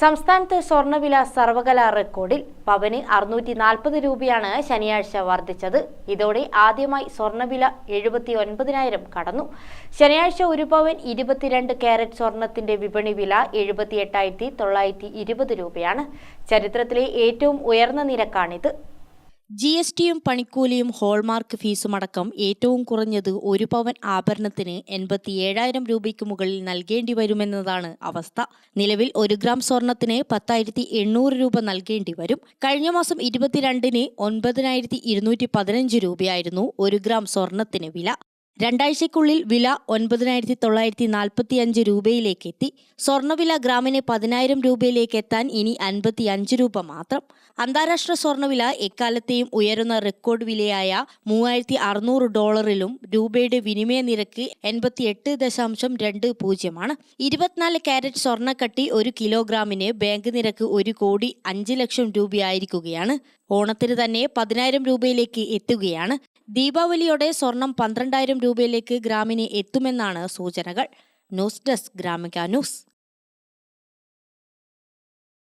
സംസ്ഥാനത്ത് സ്വർണവില സർവകല റെക്കോർഡിൽ പവന് അറുന്നൂറ്റി നാൽപ്പത് രൂപയാണ് ശനിയാഴ്ച വർദ്ധിച്ചത്. ഇതോടെ ആദ്യമായി സ്വർണവില എഴുപത്തി ഒൻപതിനായിരം കടന്നു. ശനിയാഴ്ച ഒരു പവൻ ഇരുപത്തിരണ്ട് കാരറ്റ് സ്വർണത്തിന്റെ വിപണി വില എഴുപത്തി എട്ടായിരത്തി തൊള്ളായിരത്തി ഇരുപത് രൂപയാണ്. ചരിത്രത്തിലെ ഏറ്റവും ഉയർന്ന നിരക്കാണിത്. ജി എസ് ടിയും പണിക്കൂലിയും ഹോൾമാർക്ക് ഫീസുമടക്കം ഏറ്റവും കുറഞ്ഞത് ഒരു പവൻ ആഭരണത്തിന് എൺപത്തി ഏഴായിരം രൂപയ്ക്ക് മുകളിൽ നൽകേണ്ടി വരുമെന്നതാണ് അവസ്ഥ. നിലവിൽ ഒരു ഗ്രാം സ്വർണത്തിന് പത്തായിരത്തി എണ്ണൂറ് രൂപ നൽകേണ്ടി വരും. കഴിഞ്ഞ മാസം ഇരുപത്തിരണ്ടിന് ഒൻപതിനായിരത്തി ഇരുന്നൂറ്റി പതിനഞ്ച് രൂപയായിരുന്നു ഒരു ഗ്രാം സ്വർണത്തിന് വില. രണ്ടാഴ്ചയ്ക്കുള്ളിൽ വില ഒൻപതിനായിരത്തി തൊള്ളായിരത്തി നാൽപ്പത്തി അഞ്ച് രൂപയിലേക്ക് എത്തി സ്വർണവില ഗ്രാമിന് പതിനായിരം രൂപയിലേക്ക് എത്താൻ ഇനി അൻപത്തി അഞ്ച് രൂപ മാത്രം. അന്താരാഷ്ട്ര സ്വർണവില എക്കാലത്തെയും ഉയരുന്ന റെക്കോർഡ് വിലയായ മൂവായിരത്തി അറുന്നൂറ് ഡോളറിലും രൂപയുടെ വിനിമയ നിരക്ക് എൺപത്തി എട്ട് ദശാംശം രണ്ട് പൂജ്യമാണ്. ഇരുപത്തിനാല് കാരറ്റ് സ്വർണക്കട്ടി ഒരു കിലോഗ്രാമിന് ബാങ്ക് നിരക്ക് ഒരു കോടി അഞ്ച് ലക്ഷം രൂപയായിരിക്കുകയാണ്. ഓണത്തിന് തന്നെ പതിനായിരം രൂപയിലേക്ക് എത്തുകയാണ്. ദീപാവലിയോടെ സ്വർണം പന്ത്രണ്ടായിരം രൂപയിലേക്ക് ഗ്രാമിന് എത്തുമെന്നാണ് സൂചനകൾ. News desk Gramika news.